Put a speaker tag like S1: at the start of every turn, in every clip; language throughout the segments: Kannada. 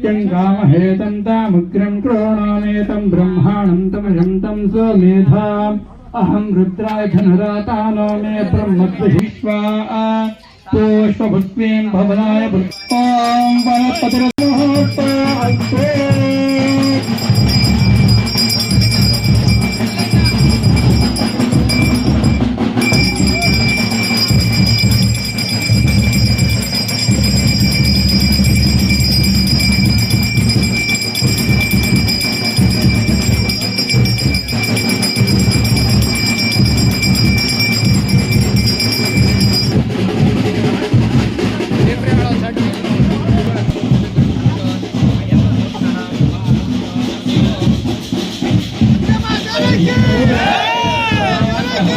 S1: నిత్యం కామహేతం తాముగ్రం క్రోణామేతం బ్రహ్మాణం తమజం తం స్వమేధా అహం రుద్రాయ ధనరాతానో మే బ్రహ్మద్విశ్వా పుష్పభుక్వేం భవనాయ ఓం వనపతిరథోత్త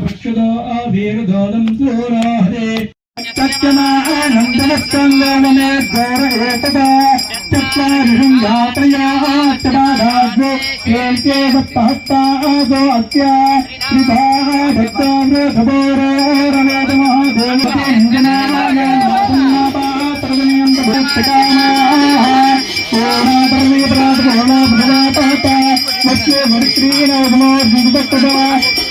S1: పృక్షుదో వీరుదోదం సూరోహరే సత్యమానందమస్కంగమే ఘోరయేతదా చత్వారిహం యాత్రయాచ్చబాధాగ్రో ఏకే సప్తహత్తాదో అత్యా త్రిధా భక్తామృతభోరోరవేద మహాదేవతేంజనాయ మాతున్నపాత్రజనీయం ప్రభుత్వకామాహ ఓరాధర్మీ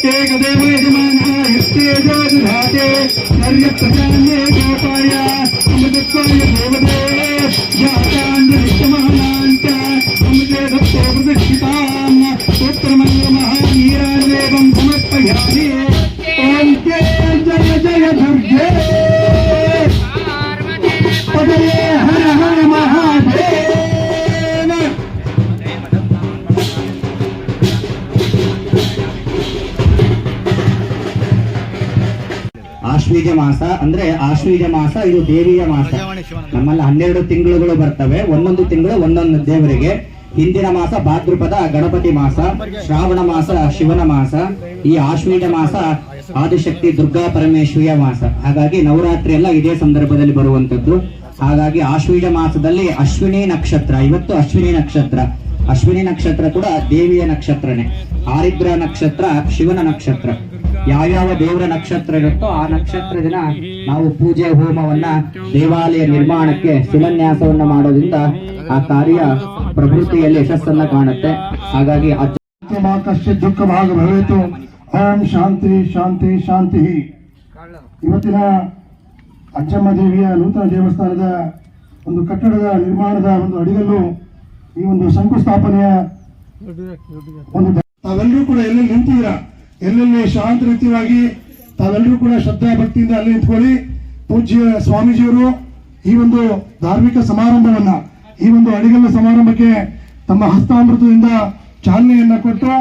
S1: ఏకదేవ యజమానः యస్యేజాతిభాగే నర్యప్రసాన్యే గోపాయ
S2: అమృతత్వాయ దేవదే జాతాంజలిష్టమహనాం च అమృతే దత్తో ప్రతిష్ఠితాం సూత్రమంగమహావీరాదేవం సమర్పయామి. ఓం
S1: జయ జయ దుర్గే పదయే హర హర మహాదేవ.
S3: ಆಶ್ವೀಜ ಮಾಸ ಅಂದ್ರೆ ಆಶ್ವೀಜ ಮಾಸ ಇದು ದೇವಿಯ ಮಾಸ. ನಮ್ಮಲ್ಲಿ ಹನ್ನೆರಡು ತಿಂಗಳುಗಳು ಬರ್ತವೆ. ಒಂದೊಂದು ತಿಂಗಳು ಒಂದೊಂದು ದೇವರಿಗೆ. ಹಿಂದಿನ ಮಾಸ ಭಾದ್ರಪದ ಗಣಪತಿ ಮಾಸ ಶ್ರಾವಣ ಮಾಸ ಶಿವನ ಮಾಸ ಈ ಆಶ್ವೀಜ ಮಾಸ ಆದಿಶಕ್ತಿ ದುರ್ಗಾ ಪರಮೇಶ್ವರಿಯ ಮಾಸ. ಹಾಗಾಗಿ ನವರಾತ್ರಿ ಎಲ್ಲ ಇದೇ ಸಂದರ್ಭದಲ್ಲಿ ಬರುವಂತದ್ದು ಹಾಗಾಗಿ ಆಶ್ವೀಜ ಮಾಸದಲ್ಲಿ ಅಶ್ವಿನಿ ನಕ್ಷತ್ರ ಇವತ್ತು ಅಶ್ವಿನಿ ನಕ್ಷತ್ರ. ಅಶ್ವಿನಿ ನಕ್ಷತ್ರ ಕೂಡ ದೇವಿಯ ನಕ್ಷತ್ರನೇ. ಆರಿದ್ರ ನಕ್ಷತ್ರ ಶಿವನ ನಕ್ಷತ್ರ. ಯಾವ್ಯಾವ ದೇವರ ನಕ್ಷತ್ರ ಇರುತ್ತೋ ಆ ನಕ್ಷತ್ರ ದಿನ ನಾವು ಪೂಜೆ ಹೋಮವನ್ನ ದೇವಾಲಯ ನಿರ್ಮಾಣಕ್ಕೆ ಶಿಲಾನ್ಯಾಸವನ್ನ ಮಾಡೋದ್ರಿಂದ ಆ ಕಾರ್ಯ ಪ್ರವೃತ್ತಿಯಲ್ಲಿ ಯಶಸ್ಸನ್ನ ಕಾಣುತ್ತೆ. ಹಾಗಾಗಿ
S1: ದುಃಖ ಭಾಗ ಭವೇತು. ಓಂ ಶಾಂತಿ ಶಾಂತಿ ಶಾಂತಿ. ಇವತ್ತಿನ ಅಜ್ಜಮ್ಮ ದೇವಿಯ ನೂತನ ದೇವಸ್ಥಾನದ ಒಂದು ಕಟ್ಟಡದ ನಿರ್ಮಾಣದ ಒಂದು ಅಡಿಗಲ್ಲು ಈ ಒಂದು ಶಂಕುಸ್ಥಾಪನೆಯ ಒಂದು ತಾವೆಲ್ಲರೂ ಕೂಡ ಎಲ್ಲಿ ನಿಂತಿದ್ದೀರಾ? ಎಲ್ಲೆಲ್ಲಿ ಶಾಂತ ರೀತಿಯಾಗಿ ತಾವೆಲ್ಲರೂ ಕೂಡ ಶ್ರದ್ಧಾ ಭಕ್ತಿಯಿಂದ ಅಲ್ಲಿ ನಿಂತ್ಕೊಳ್ಳಿ. ಪೂಜ್ಯ ಸ್ವಾಮೀಜಿಯವರು ಈ ಒಂದು ಧಾರ್ಮಿಕ ಸಮಾರಂಭವನ್ನ, ಈ ಒಂದು ಅಡಿಗಲ್ಲ ಸಮಾರಂಭಕ್ಕೆ
S4: ತಮ್ಮ ಹಸ್ತಾಮೃತದಿಂದ ಚಾಲನೆಯನ್ನ ಕೊಟ್ಟು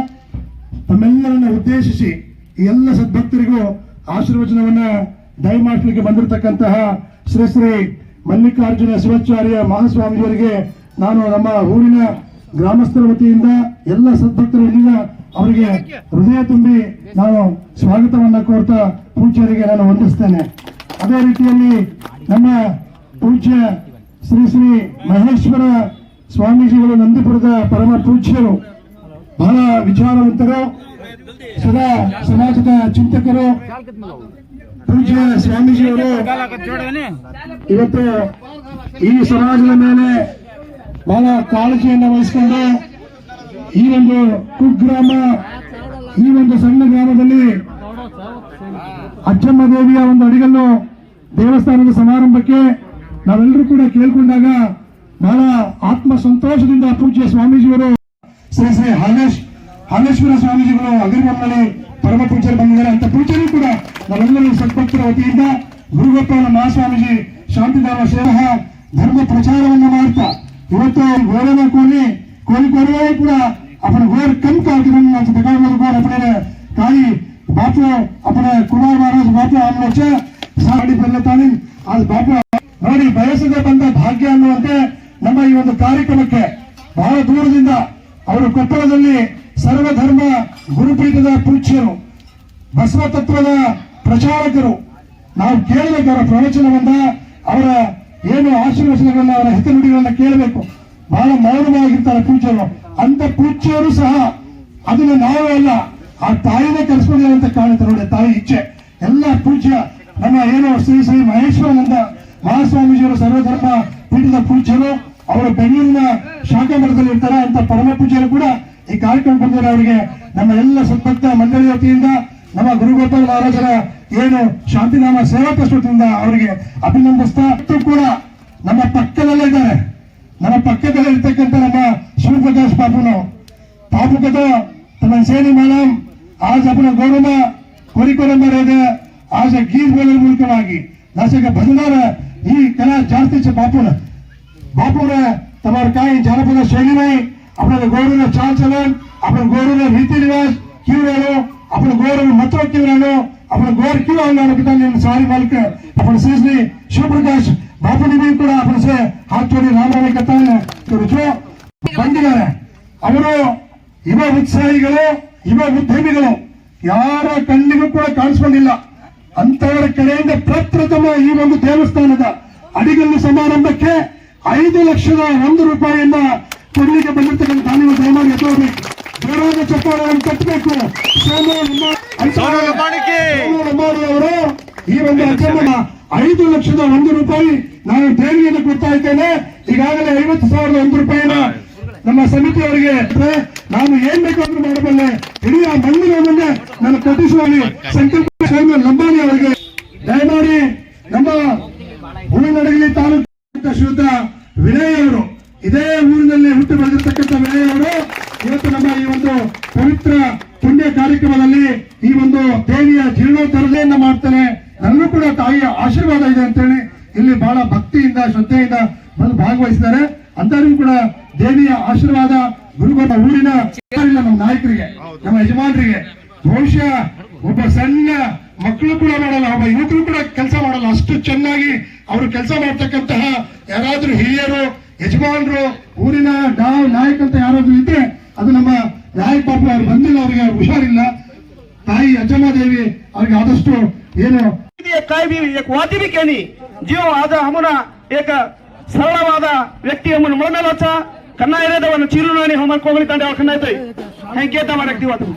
S4: ತಮ್ಮೆಲ್ಲರನ್ನ ಉದ್ದೇಶಿಸಿ ಎಲ್ಲ ಸದ್ಭಕ್ತರಿಗೂ ಆಶೀರ್ವಚನವನ್ನ ದಯಮಾಡಲಿಕ್ಕೆ ಬಂದಿರತಕ್ಕಂತಹ ಶ್ರೀ ಶ್ರೀ ಮಲ್ಲಿಕಾರ್ಜುನ ಶಿವಾಚಾರ್ಯ ಮಹಾಸ್ವಾಮಿಯವರಿಗೆ ನಾನು ನಮ್ಮ ಊರಿನ ಗ್ರಾಮಸ್ಥರ ವತಿಯಿಂದ ಎಲ್ಲ ಸದ್ಭಕ್ತರು ಇಲ್ಲಿನ ಅವರಿಗೆ ಹೃದಯ ತುಂಬಿ ನಾನು ಸ್ವಾಗತವನ್ನ ಕೋರ್ತಾ ಪೂಜ್ಯರಿಗೆ ನಾನು ವಂದಿಸ್ತೇನೆ. ಅದೇ ರೀತಿಯಲ್ಲಿ ನಮ್ಮ ಪೂಜ್ಯ ಶ್ರೀ ಶ್ರೀ ಮಹೇಶ್ವರ ಸ್ವಾಮೀಜಿಗಳು ನಂದಿಪುರದ ಪರಮ ಪೂಜ್ಯರು. ಬಹಳ ವಿಚಾರವಂತರು, ಸದಾ ಸಮಾಜದ ಚಿಂತಕರು. ಪೂಜ್ಯ ಸ್ವಾಮೀಜಿಯವರು ಇವತ್ತು ಈ ಸಮಾಜದ ಮೇಲೆ ಬಹಳ ಕಾಳಜಿಯನ್ನು ವಹಿಸಿಕೊಂಡು ಈ ಒಂದು ಕುಗ್ರಾಮ, ಈ ಒಂದು ಸಣ್ಣ ಗ್ರಾಮದಲ್ಲಿ ಅಜ್ಜಮ್ಮ ದೇವಿಯ ಒಂದು ಅಡಿಗಲ್ಲು ದೇವಸ್ಥಾನದ ಸಮಾರಂಭಕ್ಕೆ ನಾವೆಲ್ಲರೂ ಕೂಡ ಕೇಳ್ಕೊಂಡಾಗ ಬಹಳ ಆತ್ಮ ಸಂತೋಷದಿಂದ ಪೂಜ್ಯ ಸ್ವಾಮೀಜಿಯವರು, ಶ್ರೀ ಶ್ರೀ ಹಾಲೇಶ್ ಹಾಲೇಶ್ವರ ಸ್ವಾಮೀಜಿಗಳು ಅಗರ್ಬೊಮ್ಮಲಿ ಪರಮ ಪೂಜ್ಯರು ಬಂದಿದ್ದಾರೆ ಅಂತ ಪೂಜ್ಯರು ಕೂಡ ನಾವೆಲ್ಲರೂ ಸದ್ಭಕ್ತರ ವತಿಯಿಂದ ಗುರುಗೋಪಾಲ ಮಹಾಸ್ವಾಮೀಜಿ ಶಾಂತಿಧಾಮ ಸೇವಾ ಧರ್ಮ ಪ್ರಚಾರವನ್ನು ಮಾಡ್ತಾ ಇವತ್ತು ಗೋರನ ಕೋರಿ ಕೋರಿ ಕೋರಿಯೇ ಕೂಡ ಅಪನ ಗೋರ್ ಕಮ್ ಕಾರ್ಯಕ್ರಮ ನಾವು ತಗೊಂಡು ಗೋರ್ ಅಪನ ತಾಯಿ ಬಾಪು ಅಪನ ಕುಮಾರ್ ಮಹಾರಾಜ್ ಬಾಪು ಅನ್ನೋಚ ಸಾಡಿ ಬೆಲ್ಲ ತಾನಿ ಆ ಬಾಪು ನೋಡಿ, ಬಯಸದೆ ಬಂದ ಭಾಗ್ಯ ಅನ್ನುವಂತೆ ನಮ್ಮ ಈ ಒಂದು ಕಾರ್ಯಕ್ರಮಕ್ಕೆ ಬಹಳ ದೂರದಿಂದ ಅವರು ಕೊಪ್ಪಳದಲ್ಲಿ ಸರ್ವಧರ್ಮ ಗುರುಪೀಠದ ಪೂಜ್ಯರು ಬಸವ ತತ್ವದ ಪ್ರಚಾರಕರು. ನಾವು ಕೇಳಬೇಕು ಅವರ ಪ್ರವಚನವನ್ನ ಅವರ ಏನು ಆಶೀರ್ವಚನಗಳನ್ನ ಅವರ ಹಿತನುಡಿಗಳನ್ನ ಕೇಳಬೇಕು. ಬಹಳ ಮೌನವಾಗಿರ್ತಾರೆ ಪೂಜ್ಯರು. ಅಂತ ಪೂಜ್ಯರು ಸಹ ಅದನ್ನ ನಾವೇ ಅಲ್ಲ, ಆ ತಾಯಿನೇ ಕರೆಸ್ಕೊಂಡಿದ್ದಾರೆ ಅಂತ ಕಾಣುತ್ತೆ ನೋಡಿ ತಾಯಿ ಇಚ್ಛೆ. ಎಲ್ಲ ಪೂಜ್ಯ, ನಮ್ಮ ಏನು ಶ್ರೀ ಶ್ರೀ ಮಹೇಶ್ವರನಂದ ಮಹಾಸ್ವಾಮೀಜಿಯವರು ಸರ್ವಧರ್ಮ ಪೀಠದ ಪೂಜ್ಯರು, ಅವರು ಬೆಂಗಳೂರಿನ ಶಾಖಾ ಮಠದಲ್ಲಿ ಇರ್ತಾರೆ ಅಂತ ಪರಮ ಪೂಜ್ಯರು ಕೂಡ ಈ ಕಾರ್ಯಕ್ರಮ ಬಂದರೆ ಅವರಿಗೆ ನಮ್ಮ ಎಲ್ಲ ಸದ್ಭಕ್ತ ಮಂಡಳಿ ವತಿಯಿಂದ ನಮ್ಮ ಗುರುಗೋಪಾಲ್ ಮಹಾರಾಜರ ಏನು ಶಾಂತಿನಾಮ ಸೇವಾ ಪ್ರಸ್ತುತಿಯಿಂದ ಅವರಿಗೆ ಅಭಿನಂದಿಸ್ತಾ ಕೂಡ ನಮ್ಮ ಪಕ್ಕದಲ್ಲೇ ಇದ್ದಾರೆ. ನಮ್ಮ ಪಕ್ಕದಲ್ಲೇ ಇರ್ತಕ್ಕಂಥ ನಮ್ಮ ಶಿವಪ್ರಕಾಶ್ ಪಾಪುನು ಪಾಪು ಕದ ತಮ್ಮ ಸೇನಿ ಮೇಡಮ್ ಆಜ್ ಅಪನ ಗೌರವ ಕೋರಿಕೊರಂಬರೇದ ಆಜ ಗೀತ್ ಬೋಲ ಮೂಲಕವಾಗಿ ನಾಸಕ ಭಜನಾರ ಈ ಕಲಾ ಜಾಸ್ತಿ ಬಾಪುನ. ಬಾಪುರ ತಮ್ಮ ಕಾಯಿ ಜನಪದ ಶೈಲಿ ಅಪನ ಗೌರವ ಚಾಲ್ ಚಲನ್ ಅಪನ ಗೌರವ ರೀತಿ ನಿವಾಸ್ ಕ್ಯೂ అప్పుడు గోరుని మత్తవక్కి ఉన్నాను అప్పుడు గోరుకిలో ఉన్నాను ఒకటా ಸಾರಿ సారీ వాళ్ళకి అప్పుడు శ్రీశ్రీ శివప్రకాష్ ಬಾಪುನಿಗೂ ಕೂಡ ಅಪರ ಹಾತೋಡಿ ರಾಮನ ಕಥಾನ ಕುರಿತು ಬಂದಿದ್ದಾರೆ. ಅವರು ಇವ ಉತ್ಸಾಹಿಗಳು ಇವ ಉದ್ಯಮಿಗಳು. ಯಾರ ಕಣ್ಣಿಗೂ ಕೂಡ ಕಾಣಿಸ್ಕೊಂಡಿಲ್ಲ. ಅಂತವರ ಕಡೆಯಿಂದ ಪ್ರಪ್ರಥಮ ಈ ಒಂದು ದೇವಸ್ಥಾನದ ಅಡಿಗಲ್ಲು ಸಮಾರಂಭಕ್ಕೆ ಐದು ಲಕ್ಷದ ಒಂದು ರೂಪಾಯಿಯನ್ನ ಕೊಡಲಿಕ್ಕೆ ಬಂದಿರತಕ್ಕಂಥ ತಾನು ದಯಮಾಡಿ ಎದುರಬೇಕು ಜೋರಾದ ಚಟುವಟಿಕೆಗಳನ್ನು ಕಟ್ಟಬೇಕು ಸೋಮವಾರ ಅವರು ಈ ಒಂದು ಅಜ್ಜಮ್ಮನ ಐದು ಲಕ್ಷದ ಒಂದು ರೂಪಾಯಿ ನಾನು ದೇಣಿಗೆಯನ್ನು ಕೊಡ್ತಾ ಇದ್ದೇನೆ. ಈಗಾಗಲೇ ಐವತ್ತು ಸಾವಿರದ ಒಂದು ರೂಪಾಯಿನ ನಮ್ಮ ಸಮಿತಿಯವರಿಗೆ ನಾನು ಏನ್ ಬೇಕಾದ್ರೂ ಮಾಡಬಲ್ಲೆ. ಇಡೀ ಆ ಮಣ್ಣಿನ ಮುಂದೆ ನಾನು ಕಟ್ಟಿಸುವಲ್ಲಿ ಸಂಕಲ್ಪ ಲಂಬಾಣಿ ಅವರಿಗೆ. ದಯಮಾಡಿ ನಮ್ಮ ಹುಳನಡಗಲಿ ತಾಲೂಕು ಶ್ರೀಯುತ ವಿನಯ್ ಅವರು ಇದೇ ಊರಿನಲ್ಲಿ ಹುಟ್ಟು ಬೆಳೆದಿರ್ತಕ್ಕಂಥ ವಿನಯ್ ಅವರು ಇವತ್ತು ನಮ್ಮ ಈ ಒಂದು ಪವಿತ್ರ ಪುಣ್ಯ ಕಾರ್ಯಕ್ರಮದಲ್ಲಿ ಈ ಒಂದು ದೇವಿಯ ಜೀರ್ಣೋದ್ಧಾರತೆಯನ್ನ ಮಾಡ್ತಾರೆ ನನಗೂ ಕೂಡ ತಾಯಿಯ ಆಶೀರ್ವಾದ ಇದೆ ಅಂತೇಳಿ ಇಲ್ಲಿ ಬಹಳ ಭಕ್ತಿಯಿಂದ ಶ್ರದ್ಧೆಯಿಂದ ಬಂದು ಭಾಗವಹಿಸಿದ್ದಾರೆ ಅಂತವರಿಗೂ ಕೂಡ ದೇವಿಯ ಆಶೀರ್ವಾದ ಗುರುಗಳ ಊರಿನ ಇಲ್ಲ ನಮ್ಮ ನಾಯಕರಿಗೆ ನಮ್ಮ ಯಜಮಾನರಿಗೆ ಬಹುಶಃ ಒಬ್ಬ ಸಣ್ಣ ಮಕ್ಕಳು ಕೂಡ ಮಾಡಲ್ಲ ಒಬ್ಬ ಯುವಕರು ಕೂಡ ಕೆಲಸ ಮಾಡಲ್ಲ ಅಷ್ಟು ಚೆನ್ನಾಗಿ ಅವರು ಕೆಲಸ ಮಾಡ್ತಕ್ಕಂತಹ ಯಾರಾದ್ರೂ ಹಿರಿಯರು ಯಜಮಾನರು ಊರಿನ ನಾವು ನಾಯಕ ಅಂತ ಯಾರಾದ್ರೂ ಇದ್ರೆ ಅದು ನಮ್ಮ ನಾಯಕ ಪಾಪ ಅವ್ರು ಬಂದಿಲ್ಲ ಅವರಿಗೆ ಹುಷಾರಿಲ್ಲ ತಾಯಿ ಅಜ್ಜಮ್ಮ ದೇವಿ ಅವ್ರಿಗೆ ಆದಷ್ಟು ಏನು
S5: ये काय बी एक वादी बी केली जीव आज हमना एक ಸರಳವಾದ ವ್ಯಕ್ತಿ ಅಮ್ಮನ ಮೊಳಮೇಲಚ್ಚ ಕನ್ನ ಇರೋದವನ್ನ ಚಿರುನಾನಿ ಹೋಮಕ್ಕೆ ಹೋಗಲಿ ತಂಡೆ ಅವ್ರ ಕನ್ನ ಐತೆ ಹೆಂಗೆ ಕೇತ ಮಾಡಕ್ತಿವತ್ತು